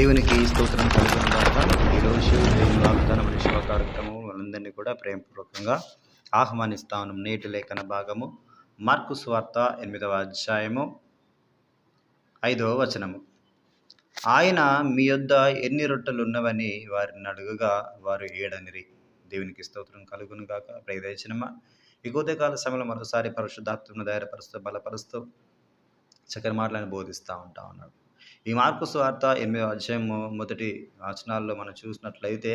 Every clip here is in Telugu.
దేవునికి స్తోత్రం కలుగునుగాక ఈరోజు దేవుని వాగ్దానం అనే కార్యక్రమం వాళ్ళందరినీ కూడా ప్రేమపూర్వకంగా ఆహ్వానిస్తాను. నేటి లేఖన భాగము మార్కు స్వార్త ఎనిమిదవ అధ్యాయము ఐదవ వచనము. ఆయన మీ యొద్ద ఎన్ని రొట్టెలు ఉన్నవని వారిని అడుగుగా వారు ఏడనిరి. దేవునికి స్తోత్రం కలుగును గాక. ప్రియదయచనమ ఈ కాల సమయంలో మరోసారి పరిశుద్ధాత్మను ధైర్యపరుస్తూ బలపరుస్తూ చక్కని మాటలను బోధిస్తూ ఉంటా ఉన్నాడు. ఈ మార్కు స్వార్త ఎనిమిదో అధ్యాయము మొదటి వచనాల్లో మనం చూసినట్లయితే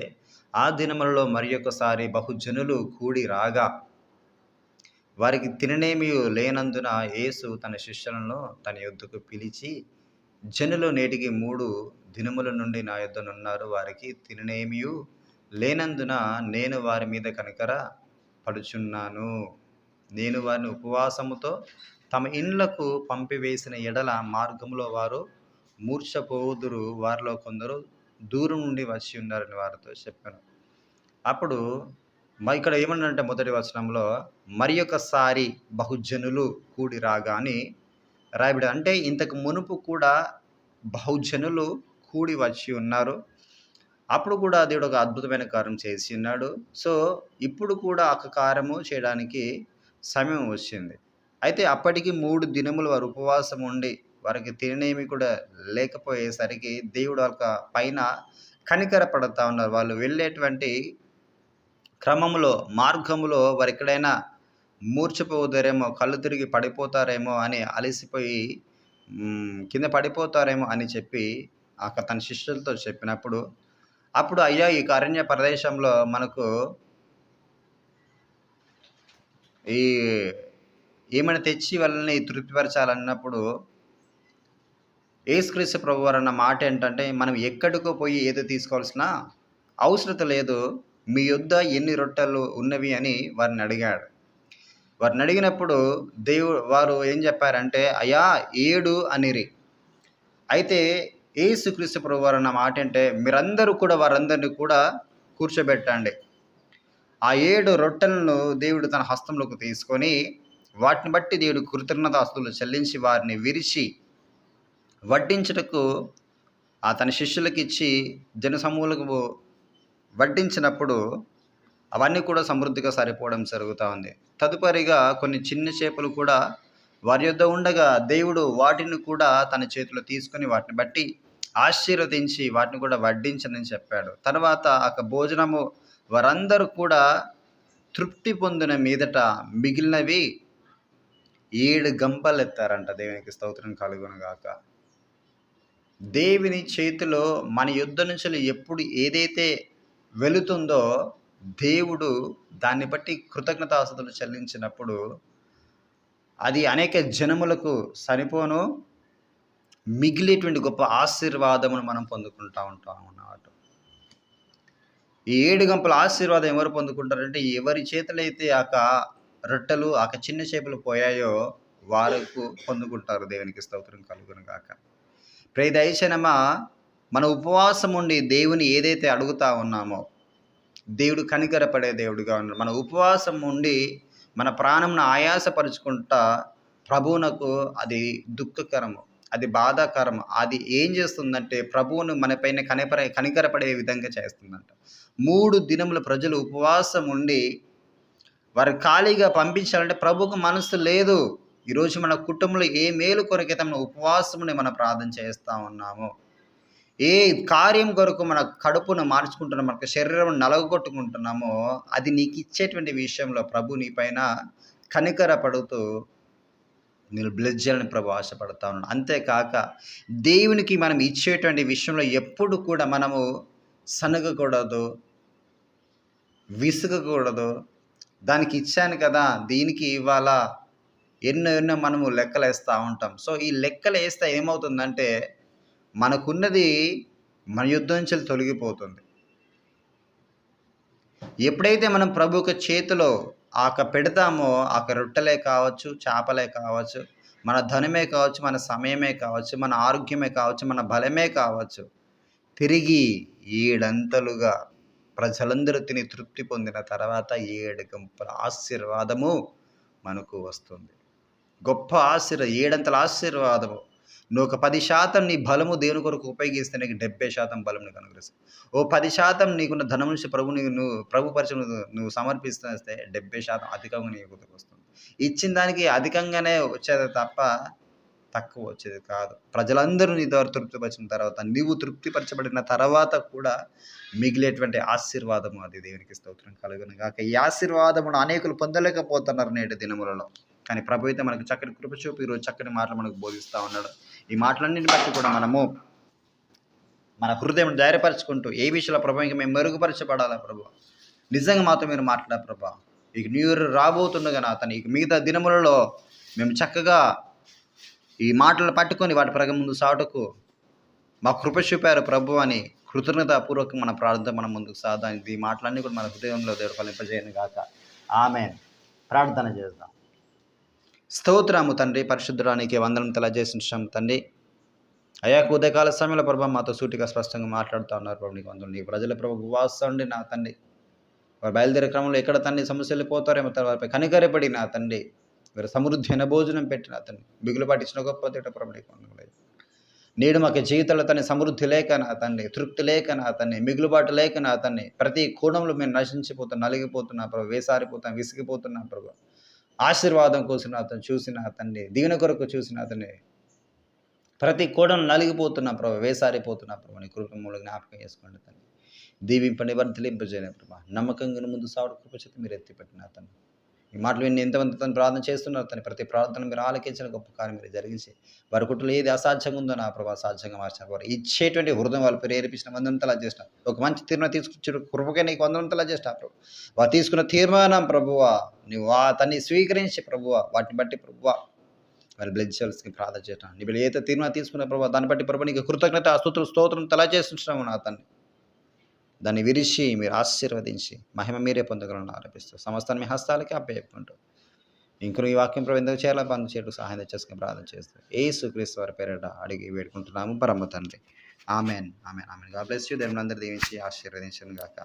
ఆ దినములలో మరి ఒకసారి బహుజనులు కూడి రాగా వారికి తిననేమి లేనందున యేసు తన శిష్యులను తన యొద్దకు పిలిచి జనులు నేటికి మూడు దినముల నుండి నా యొద్దనున్నారు వారికి తిననేమియు లేనందున నేను వారి మీద కనుకర పడుచున్నాను. నేను వారిని ఉపవాసముతో తమ ఇండ్లకు పంపివేసిన ఎడల మార్గంలో వారు మూర్ఛపోదురు వారిలో కొందరు దూరం నుండి వచ్చి ఉన్నారని వారితో చెప్పాను. అప్పుడు మా ఇక్కడ ఏమన్నంటే మొదటి వచనంలో మరి ఒకసారి బహుజనులు కూడి రాగాని రాయబడి అంటే ఇంతకు మునుపు కూడా బహుజనులు కూడి వచ్చి ఉన్నారు. అప్పుడు కూడా దేవుడు ఒక అద్భుతమైన కార్యం చేసి ఉన్నాడు. సో ఇప్పుడు కూడా ఒక కార్యము చేయడానికి సమయం వచ్చింది. అయితే అప్పటికి మూడు దినములు వారు ఉపవాసం ఉండి వారికి తినేమి కూడా లేకపోయేసరికి దేవుడు వాళ్ళ పైన కనికరపడుతూ ఉన్నారు. వాళ్ళు వెళ్ళేటువంటి క్రమంలో మార్గంలో వారు ఎక్కడైనా మూర్చిపోతారేమో కళ్ళు తిరిగి పడిపోతారేమో అని అలసిపోయి కింద పడిపోతారేమో అని చెప్పి అక్కడ తన శిష్యులతో చెప్పినప్పుడు అప్పుడు అయ్యా ఈ అరణ్య ప్రదేశంలో మనకు ఈ ఏమైనా తెచ్చి వాళ్ళని తృప్తిపరచాలన్నప్పుడు ఏసుక్రీస్తు ప్రభు అన్న మాట ఏంటంటే మనం ఎక్కడికో పోయి ఏదో తీసుకోవాల్సిన అవసరత లేదు. మీ యొద్ద ఎన్ని రొట్టెలు ఉన్నవి అని వారిని అడిగాడు. వారిని అడిగినప్పుడు దేవుడు వారు ఏం చెప్పారంటే అయా ఏడు అనిరి. అయితే ఏసుక్రీస్తు ప్రభు వారు అన్న మాట అంటే మీరందరూ కూడా వారందరినీ కూడా కూర్చోబెట్టండి. ఆ ఏడు రొట్టెలను దేవుడు తన హస్తంలోకి తీసుకొని వాటిని బట్టి దేవుడు కృతజ్ఞతాస్తులు చెల్లించి వారిని విరిచి వడ్డించుటకు అతని తన శిష్యులకు ఇచ్చి జనసమూహలకు వడ్డించినప్పుడు అవన్నీ కూడా సమృద్ధిగా సరిపోవడం జరుగుతూ ఉంది. తదుపరిగా కొన్ని చిన్న చేపలు కూడా వారి యొద్ద ఉండగా దేవుడు వాటిని కూడా తన చేతిలో తీసుకొని వాటిని బట్టి ఆశీర్వదించి వాటిని కూడా వడ్డించనని చెప్పాడు. తర్వాత ఆ భోజనము వారందరూ కూడా తృప్తి పొందిన మీదట మిగిలినవి ఏడు గంపలు ఎత్తారంట దేవునికి స్తోత్రం కలుగునగాక. దేవుని చేతిలో మన యుద్ధ నుంచి ఎప్పుడు ఏదైతే వెళుతుందో దేవుడు దాన్ని బట్టి కృతజ్ఞతాస్తులు చెల్లించినప్పుడు అది అనేక జనములకు సరిపోను. మిగిలేటువంటి గొప్ప ఆశీర్వాదమును మనం పొందుకుంటా ఉంటాం అన్నమాట ఈ ఏడు గంపల ఆశీర్వాదం ఎవరు పొందుకుంటారంటే ఎవరి చేతులైతే ఆక రొట్టెలు ఆక చిన్న చేపలు పోయాయో వారికి పొందుకుంటారు. దేవునికి స్తోత్రం కలుగును గాక. ప్రే దయచనమా మన ఉపవాసం ఉండి దేవుని ఏదైతే అడుగుతా ఉన్నామో దేవుడు కనికరపడే దేవుడుగా ఉన్నాడు. మన ఉపవాసం ఉండి మన ప్రాణంను ఆయాసపరుచుకుంటా ప్రభువునకు అది దుఃఖకరము అది బాధాకరం అది ఏం చేస్తుందంటే ప్రభువును మనపైన కనిపర కనికరపడే విధంగా చేస్తుందంట. మూడు దినముల ప్రజలు ఉపవాసం ఉండి వారు ఖాళీగా పంపించాలంటే ప్రభుకు మనసు లేదు. ఈరోజు మన కుటుంబంలో ఏ మేలు కొరకైతే మన ఉపవాసముని మనం ప్రార్థన చేస్తూ ఉన్నాము? ఏ కార్యం కొరకు మన కడుపును మార్చుకుంటున్నాం మనకు శరీరం నలగొట్టుకుంటున్నామో అది నీకు ఇచ్చేటువంటి విషయంలో ప్రభు నీ పైన కనికర పడుతూ నేను బ్లెజ్జాలని ప్రభు ఆశపడతా ఉన్నాను అంతేకాక దేవునికి మనం ఇచ్చేటువంటి విషయంలో ఎప్పుడు కూడా మనము సనగకూడదు విసుగకూడదు. దానికి ఇచ్చాను కదా దీనికి ఇవ్వాలా? ఎన్నో ఎన్నో మనము లెక్కలు వేస్తూ ఉంటాం. సో ఈ లెక్కలు వేస్తే ఏమవుతుందంటే మనకున్నది మన యుద్ధం నుంచి తొలగిపోతుంది. ఎప్పుడైతే మనం ప్రభు చేతిలో ఆక పెడతామో ఆక రొట్టెలే కావచ్చు చేపలే కావచ్చు మన ధనమే కావచ్చు మన సమయమే కావచ్చు మన ఆరోగ్యమే కావచ్చు మన బలమే కావచ్చు తిరిగి ఏడంతలుగా ప్రజలందరూ తిని తృప్తి పొందిన తర్వాత ఏడు గంపల ఆశీర్వాదము మనకు వస్తుంది. గొప్ప ఆశీర్వ ఏడంతల ఆశీర్వాదము. నువ్వు ఒక పది శాతం నీ బలము దేవుని కొరకు ఉపయోగిస్తే నీకు డెబ్బై శాతం బలం నీకు అనుగ్రహిస్తుంది ఓ పది శాతం నీకున్న ధనం నుంచి ప్రభు నీకు నువ్వు ప్రభు పరిచయం నువ్వు సమర్పిస్తే డెబ్బై శాతం అధికంగా నీ కొరకు వస్తుంది. ఇచ్చిన దానికి అధికంగానే వచ్చేది తప్ప తక్కువ వచ్చేది కాదు. ప్రజలందరూ నీ ద్వారా తృప్తిపరిచిన తర్వాత నీవు తృప్తిపరచబడిన తర్వాత కూడా మిగిలేటువంటి ఆశీర్వాదము అది దేవునికి స్తోత్రం కలుగును కాక ఈ ఆశీర్వాదమును అనేకులు పొందలేకపోతున్నారు నేటి దినములలో. కానీ ప్రభు అయితే మనకు చక్కటి కృప చూపి ఈరోజు చక్కటి మాటలు మనకు బోధిస్తూ ఉన్నాడు. ఈ మాటలన్నింటిని బట్టి కూడా మనము మన హృదయం ధైర్యపరచుకుంటూ ఏ విషయంలో ప్రభు ఇంకా మేము మెరుగుపరచబడాలా ప్రభు? నిజంగా మాతో మీరు మాట్లాడారు ప్రభా? ఇక న్యూ ఇయర్ రాబోతుండగా నా అతను ఇక మిగతా దినములలో మేము చక్కగా ఈ మాటలు పట్టుకొని వాటి ప్రగ ముందు సాటుకు మా కృప చూపారు ప్రభు అని కృతజ్ఞతాపూర్వకం మన ప్రార్థన మన ముందుకు సాధానికి ఈ మాటలన్నీ కూడా మన హృదయంలో దేవుడు ఫలింపజేయను గాక. ఆమె ప్రార్థన చేద్దాం. స్తోత్రాము తండ్రి. పరిశుద్ధరానికి వందనం తెలియజేసిన తండ్రి. అయ్యా ఉదయకాల సమయంలో ప్రభావ మాతో సూటిగా స్పష్టంగా మాట్లాడుతూ ఉన్నారు. ప్రభు నీకు వందలు నీ ప్రజల ప్రభు ఉపవాసండి నా తండ్రి. వారు బయలుదేరే క్రమంలో ఎక్కడ తండ్రి సమస్యలు పోతారేమో తర్వాత కనికరపడి నా తండ్రి. వీరు సమృద్ధి అయిన భోజనం పెట్టిన అతన్ని బిగులు పాటించిన గొప్ప తేట ప్రభు నీకు వందనాలు. నేడు మాకు జీవితంలో తన సమృద్ధి లేక నా తండ్రి తృప్తి లేక నా అతన్ని మిగులుబాటు లేక నా అతన్ని ప్రతి కోణంలో మేము నశించిపోతాం నలిగిపోతున్నాం ప్రభు వేసారిపోతాం విసిగిపోతున్నా ప్రభు. ఆశీర్వాదం కోసం అతను చూసిన అతన్ని దీవెన కొరకు చూసిన అతన్ని ప్రతి కూడను నలిగిపోతున్నా ప్రభు వేసారిపోతున్నా ప్రభు నీ కృపములు జ్ఞాపకం చేసుకోండి తండ్రి దీవింపని వర్ధలింపజేయని ప్రభా. నమ్మకంగా ముందు సావుడు కృపచేత మీరు ఎత్తిపెట్టిన అతను ఈ మాటలు విని ఎంతమంది తను ప్రార్థన చేస్తున్నారు. తన ప్రతి ప్రార్థన మీరు ఆలకించిన గొప్ప కార్యం మీరు జరిగించి వారి కుటుంబంలో ఏది అసాధ్యంగా ఉందో నా ప్రభా సాధ్యంగా మార్చిన వారు ఇచ్చేటువంటి హృదయం వాళ్ళు ప్రేరేపించిన వందనంతలా చేసిన ఒక మంచి తీర్మానం తీసుకొచ్చిన కృపకే నీకు వందనంతలా చేసిన ప్రభు. వారు తీసుకున్న తీర్మానం ప్రభువ నువ్వు ఆ తన్ని స్వీకరించి ప్రభువ వాటిని బట్టి ప్రభువ. వారి బ్లడ్ ప్రార్థన చేయటం నీ ఏదో తీర్మానం తీసుకున్న ప్రభావ దాన్ని బట్టి ప్రభు నీకు కృతజ్ఞత అస్తుతులు స్తోత్రం తలా చేస్తున్నాము నా తండ్రి దాన్ని విరిచి మీరు ఆశీర్వదించి మహిమ మీరే పొందగలను ఆరోపిస్తూ సమస్తాన్ని మీ హస్తాలకి అప్పచెప్పుకుంటూ ఇంకను ఈ వాక్యం ప్రభు ఎందుకు చేయాలో పని చేయడం సహాయం చేసుకుని ప్రార్థన చేస్తూ ఏ సుక్రీస్తు వారి పేరిట అడిగి వేడుకుంటున్నాము. పరమ తండ్రి. Amen. Amen. Amen. God bless you. దేవుని అందరూ దీవించి ఆశీర్వదించను గాక